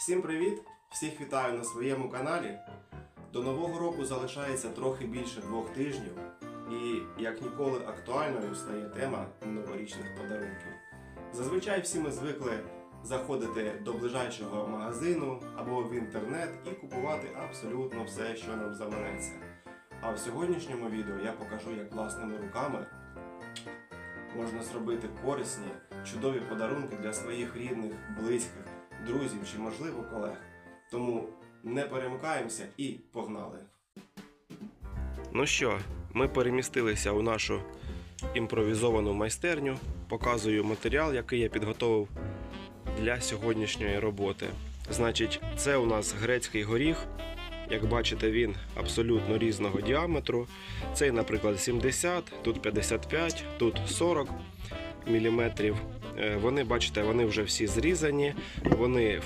Всім привіт! Всіх вітаю на своєму каналі. До нового року залишається трохи більше двох тижнів, і як ніколи актуальною стає тема новорічних подарунків. Зазвичай всі ми звикли заходити до ближайшого магазину або в інтернет і купувати абсолютно все, що нам заманеться. А в сьогоднішньому відео я покажу, як власними руками можна зробити корисні, чудові подарунки для своїх рідних, близьких, друзів чи, можливо, колег. Тому не перемикаємося і погнали. Ну що, ми перемістилися у нашу імпровізовану майстерню. Показую матеріал, який я підготовив для сьогоднішньої роботи. Значить, це у нас грецький горіх. Як бачите, він абсолютно різного діаметру. Цей, наприклад, 70, тут 55, тут 40 міліметрів. Е, Вони, бачите, вони вже всі зрізані, вони